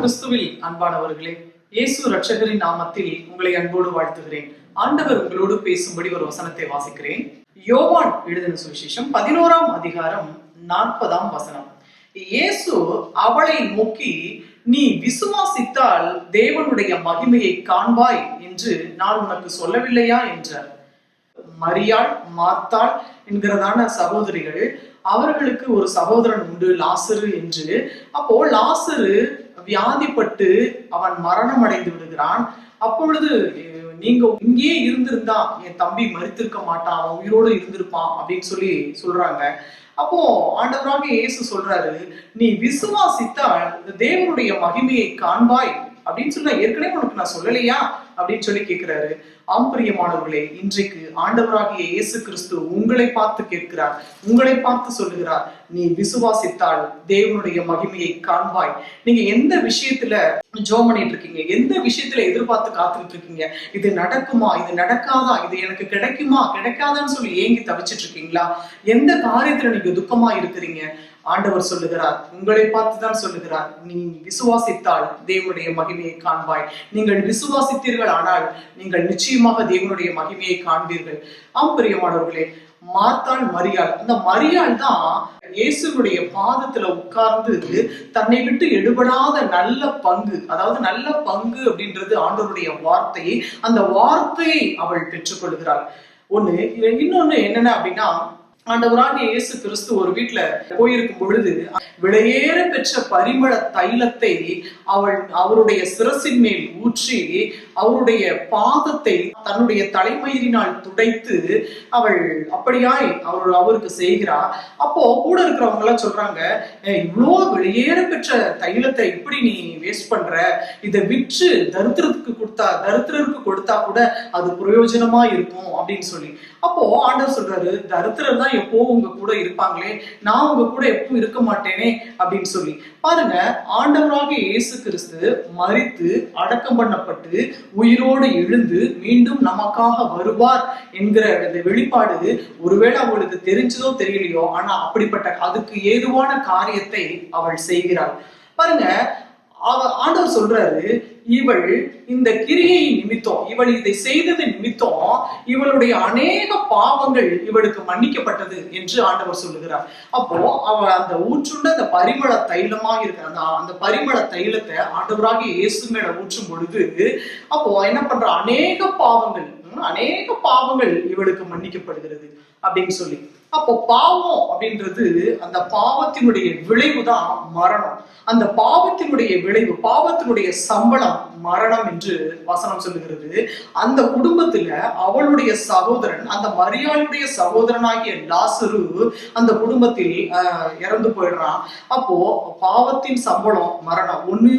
கிறிஸ்துவில் அன்பானவர்களே இயேசு ரட்சகரின் நாமத்தில் உங்களை அன்போடு வாழ்த்துகிறேன். ஆண்டவர் உங்களோடு பேசும்படி ஒரு வசனத்தை வாசிக்கிறேன். யோவான் எழுதின சுவிசேஷம் பதினோராம் அதிகாரம் நாற்பதாம் வசனம். இயேசு அவளை நோக்கி நீ விசுவாசித்தால் தேவனுடைய மகிமையை காண்பாய் என்று நான் உனக்கு சொல்லவில்லையா? என்றார். மரியாள் மார்த்தாள் என்கிறதான சகோதரிகள் அவர்களுக்கு ஒரு சகோதரன் உண்டு லாசரு என்று. அப்போ லாசரு வியாதிப்பட்டு அவன் மரணம் அடைந்து விடுகிறான். அப்பொழுது நீங்க இங்கேயே இருந்திருந்தா என் தம்பி மறித்திருக்க மாட்டான் அவன் உயிரோடு இருந்திருப்பான் அப்படின்னு சொல்லி சொல்றாங்க. அப்போ ஆண்டவராக இயேசு சொல்றாரு நீ விசுவாசித்தால் தேவனுடைய மகிமையை காண்பாய் அப்படின்னு சொல்ல ஏற்கனவே உனக்கு நான் சொல்லலையா? அப்படின்னு சொல்லி கேட்கிறாரு ஆம்பரியமானவர்களே இன்றைக்கு ஆண்டவராகிய இயேசு கிறிஸ்து உங்களை பார்த்து கேட்கிறார் உங்களை பார்த்து சொல்லுகிறார். நீ விசுவாசித்தால் தேவனுடைய மகிமையை காண்பாய். நீங்க எந்த விஷயத்துல ஜோம் பண்ணிட்டு இருக்கீங்க? எந்த விஷயத்துல எதிர்பார்த்து காத்துக்கிட்டு இருக்கீங்க? இது நடக்குமா? இது நடக்காதா? இது எனக்கு கிடைக்குமா? கிடைக்காதான்னு சொல்லி ஏங்கி தவிச்சிட்டு இருக்கீங்களா? எந்த காரியத்துல நீங்க துக்கமா இருக்கிறீங்க? ஆண்டவர் சொல்லுகிறார் உங்களை பார்த்து தான் சொல்லுகிறார் நீ விசுவாசித்தால் தேவனுடைய மகிமையை காண்பாய். நீங்கள் விசுவாசித்தீர்கள் ஆனால் நீங்கள் நிச்சயமாக தேவனுடைய மகிமையை காண்பீர்கள். ஆம் பிரியமானவர்களே மரியாள். அந்த மரியாள் தான் இயேசுனுடைய பாதத்துல உட்கார்ந்து தன்னை விட்டு எடுபடாத நல்ல பங்கு அதாவது நல்ல பங்கு அப்படின்றது ஆண்டவருடைய வார்த்தையை அந்த வார்த்தையை அவள் பெற்றுக்கொள்கிறாள். ஒண்ணு இன்னொன்னு என்னென்ன அப்படின்னா ஆண்டவராகிய இயேசு கிறிஸ்து ஒரு வீட்டுல போயிருக்கும் பொழுது விலையேற பெற்ற பரிமள தைலத்தை அவள் அவருடைய சிரசின் மேல் ஊற்றி அவருடைய பாதத்தை தன்னுடைய தலைமயிரினால் துடைத்து அவள் அப்படியாய் அவள் அவருக்கு செய்கிறா. அப்போ கூட இருக்கிறவங்க எல்லாம் சொல்றாங்க இவ்வளோ வெளியேற பெற்ற தைலத்தை இப்படி நீ வேஸ்ட் பண்ற? இதை விற்று தரித்திரத்துக்கு கொடுத்தா தரித்திரருக்கு கொடுத்தா கூட அது பிரயோஜனமா இருக்கும்? அப்படின்னு சொல்லி. அப்போ ஆண்டவர் சொல்றாரு தரித்திரர் தான் தான் எப்போ உங்க கூட இருப்பாங்களே நான் உங்க கூட எப்பவும் இருக்க மாட்டேனே அப்படின்னு சொல்லி. பாருங்க ஆண்டவராக இயேசு கிறிஸ்து மறித்து அடக்கம் பண்ணப்பட்டு உயிரோடு எழுந்து மீண்டும் நமக்காக வருவார் என்கிற அந்த வெளிப்பாடு ஒருவேளை அவளுக்கு தெரிஞ்சதோ தெரியலையோ ஆனா அப்படிப்பட்ட அதுக்கு ஏதுவான காரியத்தை அவள் செய்கிறாள். பாருங்க அவ ஆண்டவர் சொல்றாரு இவள் இந்த கிரியை நிமித்தம் இவள் இதை செய்தது நிமித்தம் இவளுடைய அநேக பாவங்கள் இவளுக்கு மன்னிக்கப்பட்டது என்று ஆண்டவர் சொல்லுகிறார். அப்போ அவள் அந்த ஊற்றுண்ட அந்த பரிமள தைலமா இருக்கிற அந்த பரிமள தைலத்தை ஆண்டவராக இயேசு மேல ஊற்றும் பொழுது அப்போ என்ன பண்ற? அநேக பாவங்கள் அநேக பாவங்கள் இவளுக்கு மன்னிக்கப்படுகிறது அப்படின்னு சொல்லி. அப்போ பாவம் அப்படின்றது அந்த பாவத்தினுடைய விளைவு தான் மரணம். அந்த பாவத்தினுடைய விளைவு பாவத்தினுடைய சம்பளம் மரணம் என்று வசனம் சொல்லுகிறது. அந்த குடும்பத்துல அவளுடைய சகோதரன் அந்த மரியாளுடைய சகோதரனாகிய லாசரு அந்த குடும்பத்தில் இறந்து போயிடுறான். அப்போ பாவத்தின் சம்பளம் மரணம். ஒண்ணு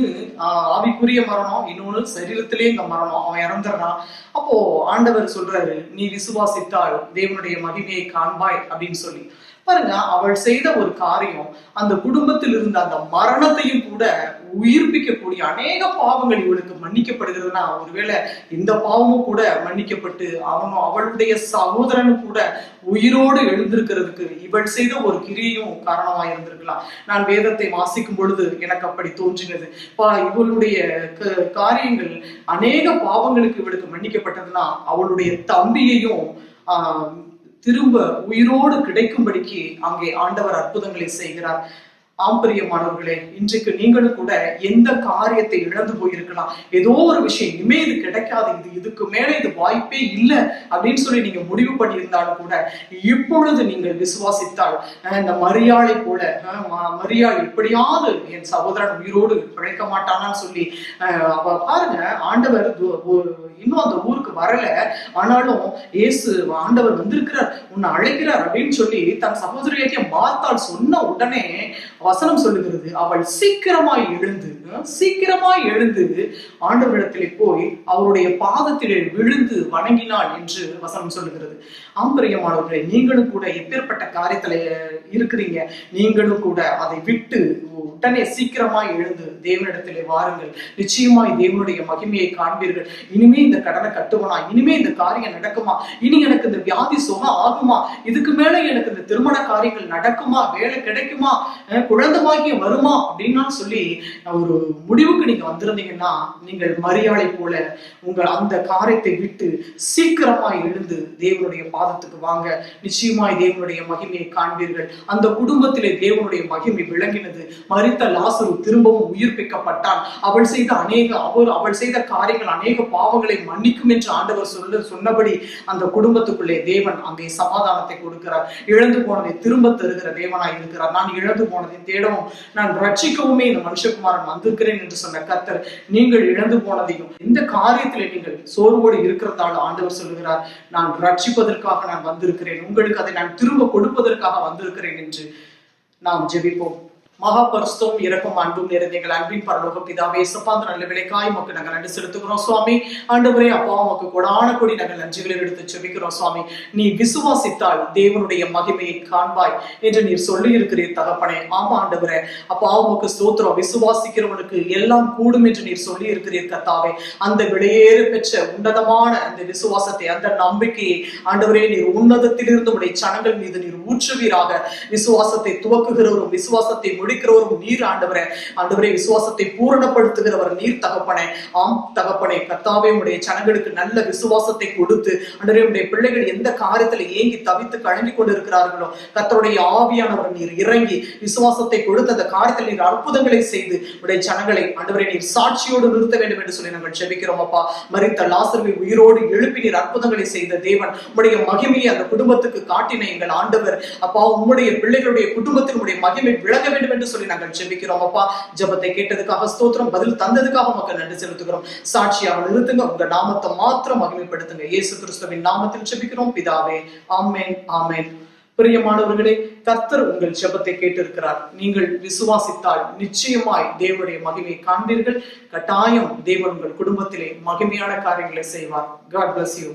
ஆவிக்குரிய மரணம் இன்னொன்னு சரீரத்திலே இந்த மரணம். அவன் இறந்துடுறான். அப்போ ஆண்டவர் சொல்றாரு நீ விசுவாசித்தால் தேவனுடைய மகிமையை காண்பாய் அப்படின்னு சொல்லி. பாருங்க அவள் செய்த ஒரு காரியம் அந்த குடும்பத்தில் இருந்த அந்த மரணத்தையும் கூட உயிர்ப்பிக்கக்கூடிய அநேக பாவங்கள் இவளுக்கு மன்னிக்கப்படுகிறதுனா ஒருவேளை இந்த பாவமும் கூட மன்னிக்கப்பட்டு அவனும் அவளுடைய சகோதரனும் கூட உயிரோடு எழுந்திருக்கிறதுக்கு இவள் செய்த ஒரு கிரியையும் காரணமா இருந்திருக்கலாம். நான் வேதத்தை வாசிக்கும் பொழுது எனக்கு அப்படி தோன்றினது. பா இவளுடைய க- காரியங்கள் அநேக பாவங்களுக்கு இவளுக்கு மன்னிக்கப்பட்டதுன்னா அவளுடைய தம்பியையும் ஆஹ் திரும்ப உயிரோடு கிடைக்கும்படிக்கு அங்கே ஆண்டவர் அற்புதங்களை செய்கிறார். ஆம்பரியமானவர்களே இன்றைக்கு நீங்களும் கூட எந்த காரியத்தை இழந்து போயிருக்கலாம்? ஏதோ ஒரு விஷயம் இனிமே இது கிடைக்காது இது இதுக்கு மேல இது வாய்ப்பே இல்லை அப்படின்னு சொல்லி நீங்க முடிவு பண்ணியிருந்தாலும் கூட இப்பொழுது நீங்கள் விசுவாசித்தால் இந்த மரியாளை போல மரியாள் எப்படியாவது என் சகோதரன் உயிரோடு பிழைக்க மாட்டானான்னு சொல்லி அஹ், அவ பாருங்க ஆண்டவர் இன்னும் அந்த ஊருக்கு வரல. ஆனாலும் இயேசு ஆண்டவர் வந்திருக்கிறார் உன்னை அழைக்கிறார் அப்படின்னு சொல்லி தன் சகோதரியாகிய பார்த்தால் சொன்ன உடனே வசனம் சொல்லுகிறது. அவள் சீக்கிரமாய் எழுந்து அஹ், சீக்கிரமாய் எழுந்து ஆண்டவரிடத்திலே போய் அவருடைய பாதத்திலே விழுந்து வணங்கினாள் என்று வசனம் சொல்லுகிறது. ஆம்பரியமானவர்களே நீங்களும் கூட எப்பேற்பட்ட காரியத்துல இருக்கிறீங்க நீங்களும் கூட அதை விட்டு உடனே சீக்கிரமாய் எழுந்து தேவனிடத்திலே வாருங்கள். நிச்சயமாய் தேவனுடைய மகிமையை காண்பீர்கள். இனிமே இந்த கடனை கட்டுவனா? இனிமே இந்த காரியம் நடக்குமா? இனி எனக்கு இந்த வியாதி சுகம் ஆகுமா? இதுக்கு மேல எனக்கு இந்த திருமண காரியங்கள் நடக்குமா? வேலை கிடைக்குமா? குழந்தை பாக்கியம் வருமா? அப்படின்னு சொல்லி ஒரு முடிவுக்கு நீங்க வந்திருந்தீங்கன்னா நீங்கள் மரியாதை போல உங்கள் அந்த காரியத்தை விட்டு சீக்கிரமா எழுந்து தேவனுடைய பாதத்துக்கு வாங்க. நிச்சயமாய் தேவனுடைய மகிமையை காண்பீர்கள். அந்த குடும்பத்திலே தேவனுடைய மகிமை விளங்கினது. மறித்த லாசரு திரும்பவும் உயிர்ப்பிக்கப்பட்டான். அவள் செய்த அநேக அவர் அவள் செய்த காரியங்கள் அநேக பாவங்களை மன்னிக்கும் என்று ஆண்டவர் சொல்ல சொன்னபடி அந்த குடும்பத்துக்குள்ளே தேவன் அங்கே சமாதானத்தை கொடுக்கிறார். இழந்து போனதை திரும்ப தருகிற தேவனாய் இருக்கிறார். நான் இழந்து போனதை தேடவும் நான் ரட்சிக்கவுமே இந்த மனுஷகுமாரன் வந்து கொடுக்கிறேன் என்று சொன்ன கர்த்தர் நீங்கள் இழந்து போனதையும் இந்த காரியத்திலே நீங்கள் சோர்வோடு இருக்கிறதால ஆண்டவர் சொல்லுகிறார் நான் ரட்சிப்பதற்காக நான் வந்திருக்கிறேன் உங்களுக்கு அதை நான் திரும்ப கொடுப்பதற்காக வந்திருக்கிறேன் என்று நாம் ஜெபிப்போம். மகா இறக்கும் அன்பும் நிறைந்த எங்கள் அன்பின் பரலோக பிதாவே சப்பாந்த நல்ல விலைக்காய் மக்கள் நாங்கள் நன்றி செலுத்துகிறோம் சுவாமி. ஆண்டவரே அப்பா உமக்கு கொடான கொடி நாங்கள் நன்றிகளை எடுத்து செபிக்கிறோம் சுவாமி. நீ விசுவாசித்தால் தேவனுடைய மகிமையை காண்பாய் என்று நீர் சொல்லி இருக்கிறீர் தகப்பனே. ஆமா ஆண்டவரே. அப்பா உமக்கு ஸ்தோத்திரம். விசுவாசிக்கிறவனுக்கு எல்லாம் கூடும் என்று நீர் சொல்லி இருக்கிறீர் கத்தாவே அந்த விலையேறு பெற்ற உன்னதமான அந்த விசுவாசத்தை அந்த நம்பிக்கையை ஆண்டவரே நீர் உன்னதத்திலிருந்து உடைய சனங்கள் மீது நீர் ஊற்றுவீராக. விசுவாசத்தை துவக்குகிறவரும் விசுவாசத்தை குடிக்கிறவரும் நீர் ஆண்டவரே. ஆண்டவரே விசுவாசத்தை பூரணப்படுத்துகிறவர் நீர் தகப்பனே. ஆம் தகப்பனே கர்த்தாவே உடைய சனங்களுக்கு நல்ல விசுவாசத்தை கொடுத்து ஆண்டவரே உடைய பிள்ளைகள் எந்த காரியத்துல ஏங்கி தவித்து கழங்கி கொண்டு இருக்கிறார்களோ கர்த்தருடைய ஆவியானவர் நீர் இறங்கி விசுவாசத்தை கொடுத்து அந்த காரியத்தில் நீர் அற்புதங்களை செய்து உடைய ஜனங்களை ஆண்டவரே நீர் சாட்சியோடு நிறுத்த வேண்டும் என்று சொல்லி நாங்கள் ஜெபிக்கிறோம் அப்பா. மறித்த லாசர்வை உயிரோடு எழுப்பி நீர் அற்புதங்களை செய்த தேவன் உடைய மகிமையை அந்த குடும்பத்துக்கு காட்டின எங்கள் ஆண்டவர். அப்பா உம்முடைய பிள்ளைகளுடைய குடும்பத்தினுடைய மகிமை விளங்க வேண்டும் என்று என்று சொல்லி நாங்கள் ஜெபிக்கிறோம். அப்பா ஜபத்தை கேட்டதுக்காக ஸ்தோத்திரம் பதில் தந்ததுக்காக மக்கள் நன்றி செலுத்துகிறோம். சாட்சியாக நிறுத்துங்க. உங்க நாமத்தை மாத்திரம் மகிமைப்படுத்துங்க. இயேசு கிறிஸ்துவின் நாமத்தில் ஜெபிக்கிறோம். பிதாவே ஆமேன் ஆமேன். பிரியமானவர்களே கர்த்தர் உங்கள் ஜெபத்தை கேட்டிருக்கிறார். நீங்கள் விசுவாசித்தால் நிச்சயமாய் தேவனுடைய மகிமை காண்பீர்கள். கட்டாயம் தேவன் உங்கள் குடும்பத்திலே மகிமையான காரியங்களை செய்வார். God bless you